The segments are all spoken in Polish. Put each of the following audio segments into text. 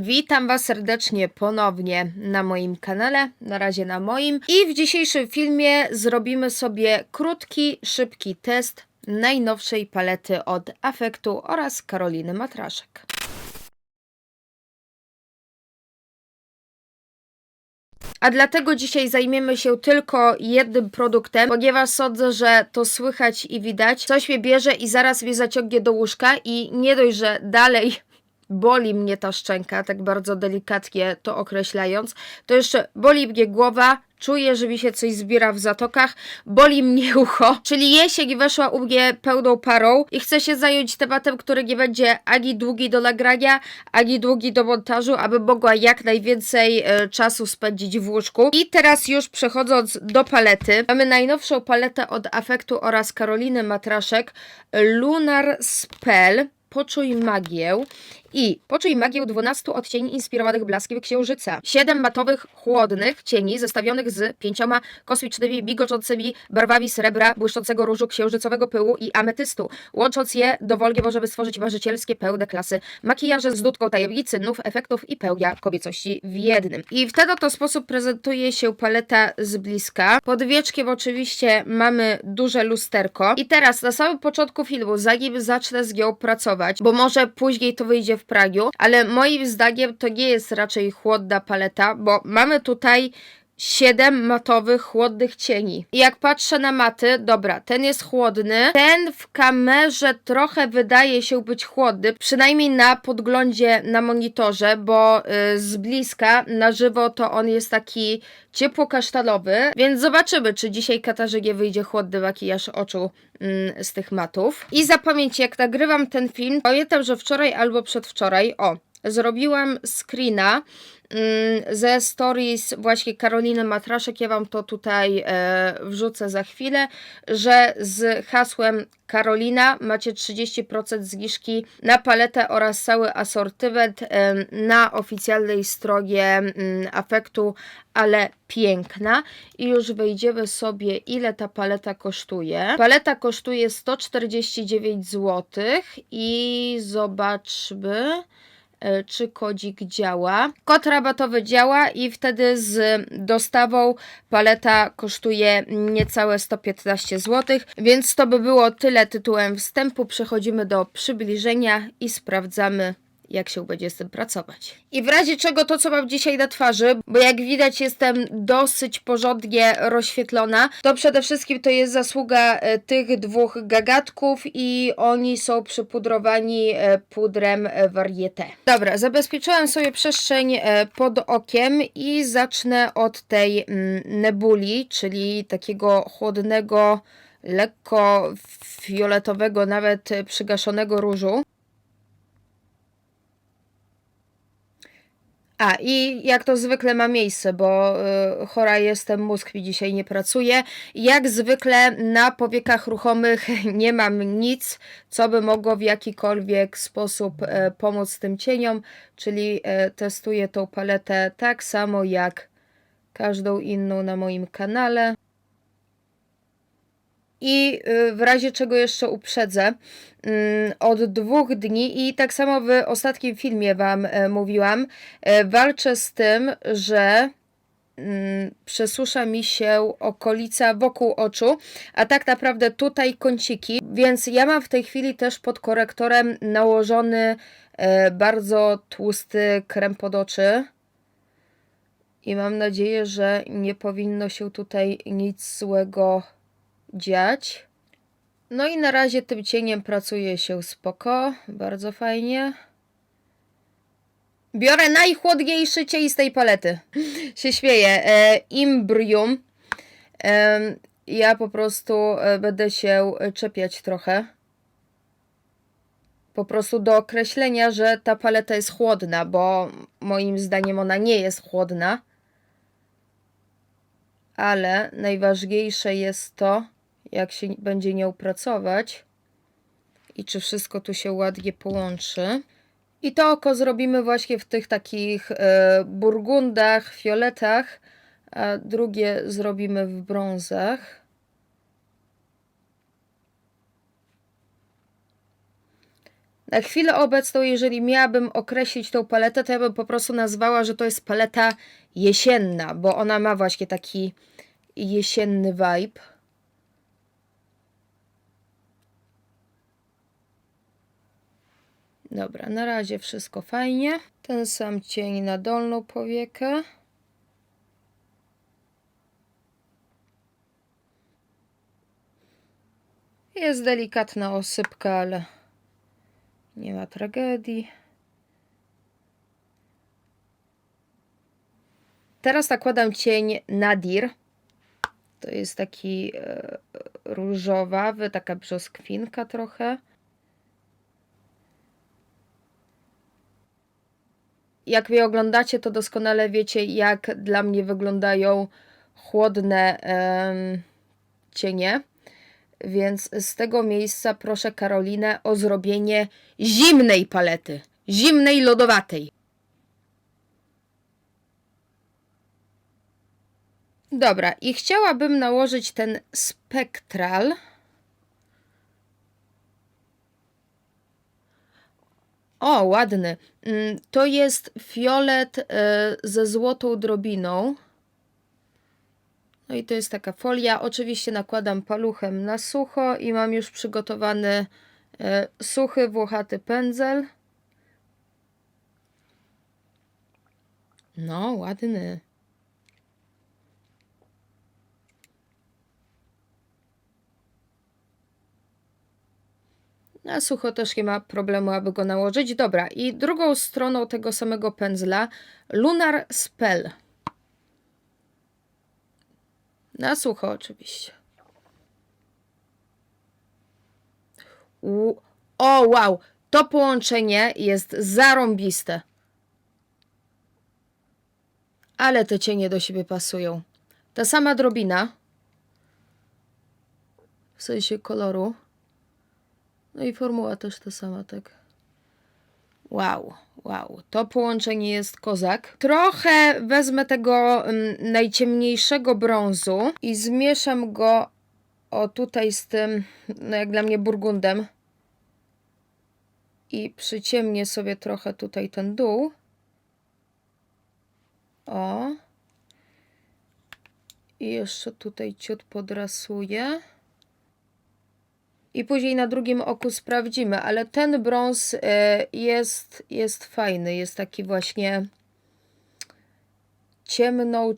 Witam Was serdecznie ponownie na moim kanale, na razie na moim. I w dzisiejszym filmie zrobimy sobie krótki, szybki test najnowszej palety od Afektu oraz Karoliny Matraszek. A dlatego dzisiaj zajmiemy się tylko jednym produktem, ponieważ sądzę, że to słychać i widać. Coś mnie bierze i zaraz mnie zaciągnie do łóżka i nie dość, że dalej boli mnie ta szczęka, tak bardzo delikatnie to określając, to jeszcze boli mnie głowa, czuję, że mi się coś zbiera w zatokach, boli mnie ucho, czyli jesień weszła u mnie pełną parą i chcę się zająć tematem, który nie będzie ani długi do nagrania, ani długi do montażu, aby mogła jak najwięcej e, czasu spędzić w łóżku. I teraz już przechodząc do palety, mamy najnowszą paletę od Afektu oraz Karoliny Matraszek, Lunar Spell. Poczuj magię i poczuj magię 12 odcieni inspirowanych blaskiem księżyca. 7 matowych, chłodnych cieni zestawionych z pięcioma kosmicznymi, migoczącymi barwami srebra, błyszczącego różu, księżycowego pyłu i ametystu. Łącząc je dowolnie możemy stworzyć marzycielskie, pełne klasy makijaże z nutką tajemnicy, nów, efektów i pełnia kobiecości w jednym. I w ten oto sposób prezentuje się paleta z bliska. Pod wieczkiem oczywiście mamy duże lusterko. I teraz na samym początku filmu, zanim zacznę z nią pracować, bo może później to wyjdzie w pragiu, ale moim zdaniem to nie jest raczej chłodna paleta, bo mamy tutaj 7 matowych, chłodnych cieni. I jak patrzę na maty, dobra, ten jest chłodny, ten w kamerze trochę wydaje się być chłodny, przynajmniej na podglądzie na monitorze, bo y, z bliska na żywo to on jest taki ciepło-kasztanowy, więc zobaczymy, czy dzisiaj Katarzynie wyjdzie chłodny makijaż oczu mm, z tych matów. I zapamięćcie, jak nagrywam ten film, pamiętam, że wczoraj albo przedwczoraj, o, zrobiłam screena mm, ze stories właśnie Karoliny Matraszek, ja Wam to tutaj e, wrzucę za chwilę, że z hasłem Karolina macie 30% zniżki na paletę oraz cały asortyment e, na oficjalnej stronie mm, Afektu, ale piękna. I już wejdziemy sobie, ile ta paleta kosztuje. Paleta kosztuje 149 zł i zobaczmy czy kodzik działa. Kod rabatowy działa i wtedy z dostawą paleta kosztuje niecałe 115 zł, więc to by było tyle tytułem wstępu. Przechodzimy do przybliżenia i sprawdzamy jak się będzie z tym pracować. I w razie czego to, co mam dzisiaj na twarzy, bo jak widać jestem dosyć porządnie rozświetlona, to przede wszystkim to jest zasługa e, tych dwóch gagatków i oni są przypudrowani e, pudrem e, Varieté. Dobra, zabezpieczyłam sobie przestrzeń pod okiem i zacznę od tej mm, nebuli, czyli takiego chłodnego, lekko fioletowego, nawet przygaszonego różu. A i jak to zwykle ma miejsce, bo y, chora jestem, mózg mi dzisiaj nie pracuje. Jak zwykle na powiekach ruchomych nie mam nic, co by mogło w jakikolwiek sposób e, pomóc tym cieniom, czyli e, testuję tą paletę tak samo jak każdą inną na moim kanale. I y, w razie czego jeszcze uprzedzę, mm, od dwóch dni i tak samo w ostatnim filmie Wam e, mówiłam, e, walczę z tym, że mm, przesusza mi się okolica wokół oczu, a tak naprawdę tutaj kąciki, więc ja mam w tej chwili też pod korektorem nałożony e, bardzo tłusty krem pod oczy. I mam nadzieję, że nie powinno się tutaj nic złego dziać. No i na razie tym cieniem pracuje się spoko, bardzo fajnie. Biorę najchłodniejszy cień z tej palety. się śmieję. E, Imbrium. E, ja po prostu e, będę się czepiać trochę. Po prostu do określenia, że ta paleta jest chłodna, bo moim zdaniem ona nie jest chłodna. Ale najważniejsze jest to, jak się będzie nią pracować i czy wszystko tu się ładnie połączy. I to oko zrobimy właśnie w tych takich e, burgundach, fioletach, a drugie zrobimy w brązach. Na chwilę obecną, jeżeli miałabym określić tą paletę, to ja bym po prostu nazwała, że to jest paleta jesienna, bo ona ma właśnie taki jesienny vibe. Dobra, na razie wszystko fajnie. Ten sam cień na dolną powiekę. Jest delikatna osypka, ale nie ma tragedii. Teraz nakładam cień Nadir. To jest taki e, różowawy, taka brzoskwinka trochę. Jak mnie oglądacie, to doskonale wiecie, jak dla mnie wyglądają chłodne em, cienie. Więc z tego miejsca proszę Karolinę o zrobienie zimnej palety. Zimnej, lodowatej. Dobra, i chciałabym nałożyć ten spektral. O, ładny. Mm, To jest fiolet e, ze złotą drobiną. No i to jest taka folia. Oczywiście nakładam paluchem na sucho i mam już przygotowany e, suchy, włochaty pędzel. No, ładny. Na sucho też nie ma problemu, aby go nałożyć. Dobra, i drugą stroną tego samego pędzla Lunar Spell. Na sucho oczywiście. U o, wow! To połączenie jest zarąbiste. Ale te cienie do siebie pasują. Ta sama drobina. W sensie koloru. No i formuła też ta sama, tak. Wow, wow, to połączenie jest kozak. Trochę wezmę tego mm, najciemniejszego brązu i zmieszam go o tutaj z tym, no jak dla mnie burgundem. I przyciemnię sobie trochę tutaj ten dół. O. I jeszcze tutaj ciut podrasuję. I później na drugim oku sprawdzimy, ale ten brąz e, jest, jest fajny. Jest taki właśnie ciemną,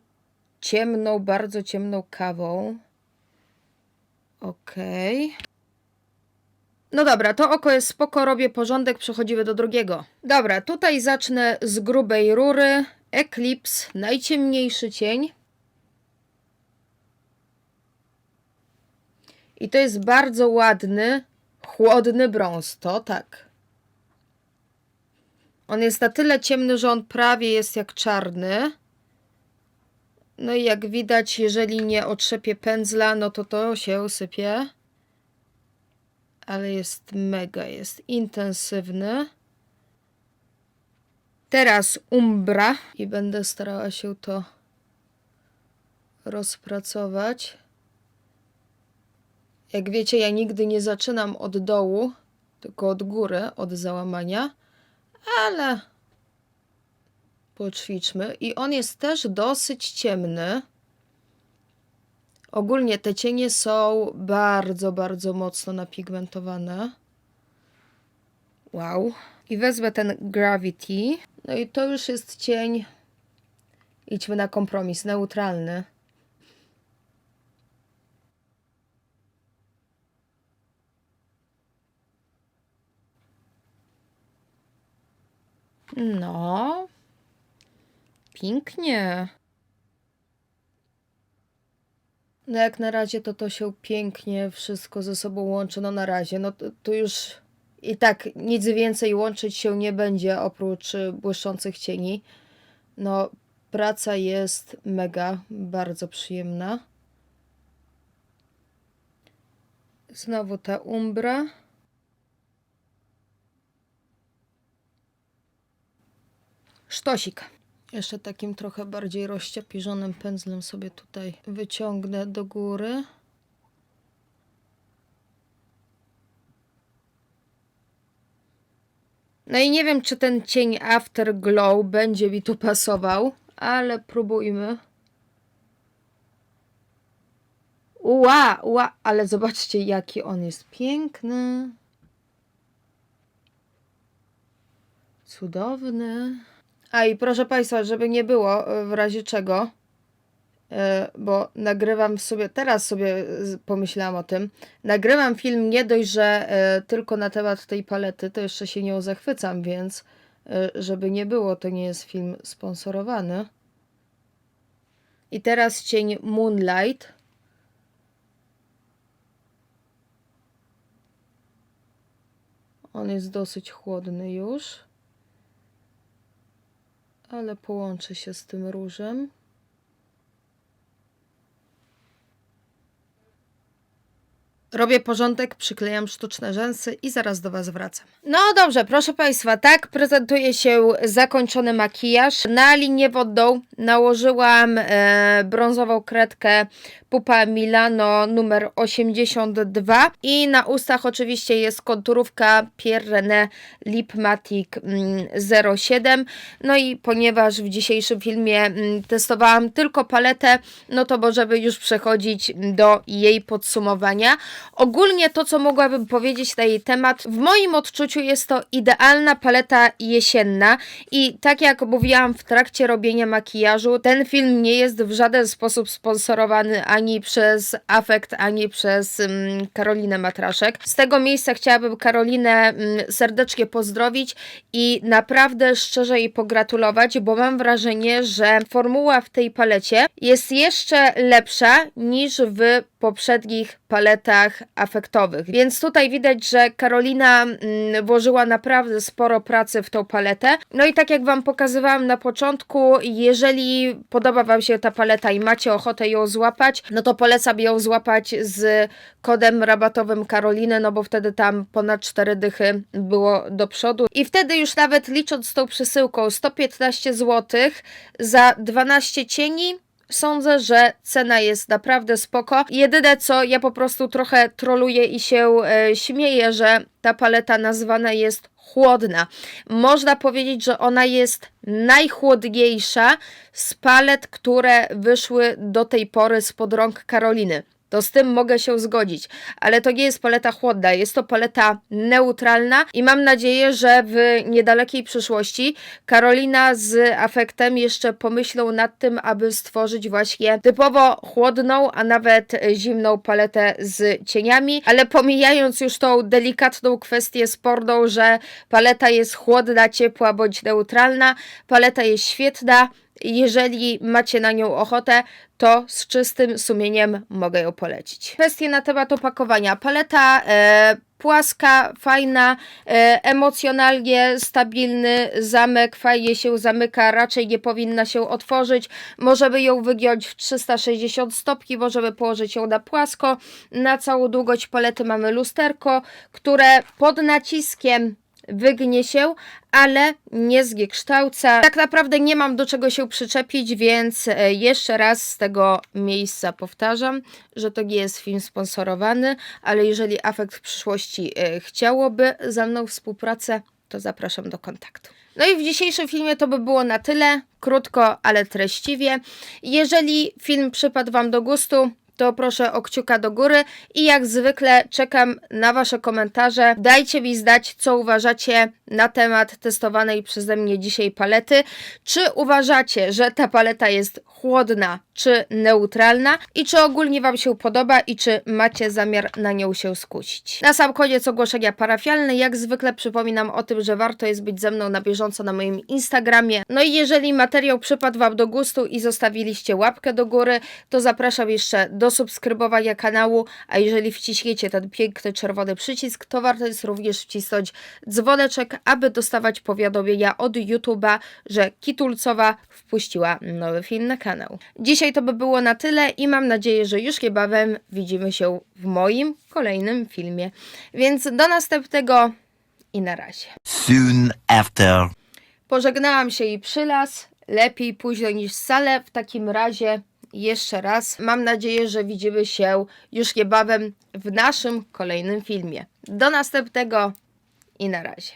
ciemną, bardzo ciemną kawą. Okej. No dobra, to oko jest spoko, robię porządek, przechodzimy do drugiego. Dobra, tutaj zacznę z grubej rury. Eclipse, najciemniejszy cień. I to jest bardzo ładny, chłodny brąz. To tak. On jest na tyle ciemny, że on prawie jest jak czarny. No i jak widać, jeżeli nie otrzepię pędzla, no to to się sypie. Ale jest mega, jest intensywny. Teraz umbra i będę starała się to rozpracować. Jak wiecie, ja nigdy nie zaczynam od dołu, tylko od góry, od załamania, ale poćwiczmy. I on jest też dosyć ciemny. Ogólnie te cienie są bardzo, bardzo mocno napigmentowane. Wow. I wezmę ten Gravity. No i to już jest cień. Idźmy na kompromis, neutralny. No. Pięknie. No jak na razie to to się pięknie wszystko ze sobą łączy. No na razie, no to, to już i tak nic więcej łączyć się nie będzie oprócz y, błyszczących cieni. No praca jest mega, bardzo przyjemna. Znowu ta umbra. Sztosik. Jeszcze takim trochę bardziej rozciapierzonym pędzlem sobie tutaj wyciągnę do góry. No i nie wiem, czy ten cień Afterglow będzie mi tu pasował, ale próbujmy. Ła, ła, ale zobaczcie, jaki on jest piękny. Cudowny. A i proszę Państwa, żeby nie było e, w razie czego, e, bo nagrywam sobie, teraz sobie z- pomyślałam o tym, nagrywam film nie dość, że e, tylko na temat tej palety, to jeszcze się nią zachwycam, więc e, żeby nie było, to nie jest film sponsorowany. I teraz cień Moonlight. On jest dosyć chłodny już. Ale połączy się z tym różem. Robię porządek, przyklejam sztuczne rzęsy i zaraz do Was wracam. No dobrze, proszę Państwa, tak prezentuje się zakończony makijaż. Na linię wodną nałożyłam e, brązową kredkę Pupa Milano numer 82 i na ustach oczywiście jest konturówka Pierre René Lip Matic mm, 07. No i ponieważ w dzisiejszym filmie mm, testowałam tylko paletę, no to możemy już przechodzić do jej podsumowania. Ogólnie to, co mogłabym powiedzieć na jej temat, w moim odczuciu jest to idealna paleta jesienna i tak jak mówiłam w trakcie robienia makijażu, ten film nie jest w żaden sposób sponsorowany ani przez Afekt, ani przez mm, Karolinę Matraszek. Z tego miejsca chciałabym Karolinę mm, serdecznie pozdrowić i naprawdę szczerze jej pogratulować, bo mam wrażenie, że formuła w tej palecie jest jeszcze lepsza niż w poprzednich paletach afektowych. Więc tutaj widać, że Karolina mm, włożyła naprawdę sporo pracy w tą paletę. No i tak jak Wam pokazywałam na początku, jeżeli podoba Wam się ta paleta i macie ochotę ją złapać, no to polecam ją złapać z kodem rabatowym Karoliny, no bo wtedy tam ponad 4 dychy było do przodu. I wtedy już nawet licząc tą przesyłką 115 zł za 12 cieni, Sądzę, że cena jest naprawdę spoko. Jedyne co ja po prostu trochę troluję i się e, śmieję, że ta paleta nazwana jest chłodna. Można powiedzieć, że ona jest najchłodniejsza z palet, które wyszły do tej pory spod rąk Karoliny. To z tym mogę się zgodzić, ale to nie jest paleta chłodna, jest to paleta neutralna i mam nadzieję, że w niedalekiej przyszłości Karolina z afektem jeszcze pomyślą nad tym, aby stworzyć właśnie typowo chłodną, a nawet zimną paletę z cieniami, ale pomijając już tą delikatną kwestię sporną, że paleta jest chłodna, ciepła bądź neutralna, paleta jest świetna, jeżeli macie na nią ochotę, to z czystym sumieniem mogę ją polecić. Kwestie na temat opakowania. Paleta e, płaska, fajna, e, emocjonalnie stabilny zamek, fajnie się zamyka, raczej nie powinna się otworzyć. Możemy ją wygiąć w 360 stopni, możemy położyć ją na płasko. Na całą długość palety mamy lusterko, które pod naciskiem wygnie się, ale nie zniekształca. Tak naprawdę nie mam do czego się przyczepić, więc e, jeszcze raz z tego miejsca powtarzam, że to nie jest film sponsorowany, ale jeżeli Afekt w przyszłości e, chciałoby ze mną współpracę, to zapraszam do kontaktu. No i w dzisiejszym filmie to by było na tyle. Krótko, ale treściwie. Jeżeli film przypadł Wam do gustu, to proszę o kciuka do góry i jak zwykle czekam na Wasze komentarze. Dajcie mi znać, co uważacie na temat testowanej przeze mnie dzisiaj palety. Czy uważacie, że ta paleta jest chłodna czy neutralna i czy ogólnie Wam się podoba i czy macie zamiar na nią się skusić. Na sam koniec ogłoszenia parafialne. Jak zwykle przypominam o tym, że warto jest być ze mną na bieżąco na moim Instagramie. No i jeżeli materiał przypadł Wam do gustu i zostawiliście łapkę do góry, to zapraszam jeszcze do subskrybowania kanału, a jeżeli wciśniecie ten piękny czerwony przycisk, to warto jest również wcisnąć dzwoneczek, aby dostawać powiadomienia od YouTube'a, że Kitulcowa wpuściła nowy film na kanał. Dzisiaj to by było na tyle i mam nadzieję, że już niebawem widzimy się w moim kolejnym filmie. Więc do następnego i na razie. Soon after. Pożegnałam się i przylas. Lepiej późno niż wcale. W takim razie jeszcze raz mam nadzieję, że widzimy się już niebawem w naszym kolejnym filmie. Do następnego i na razie.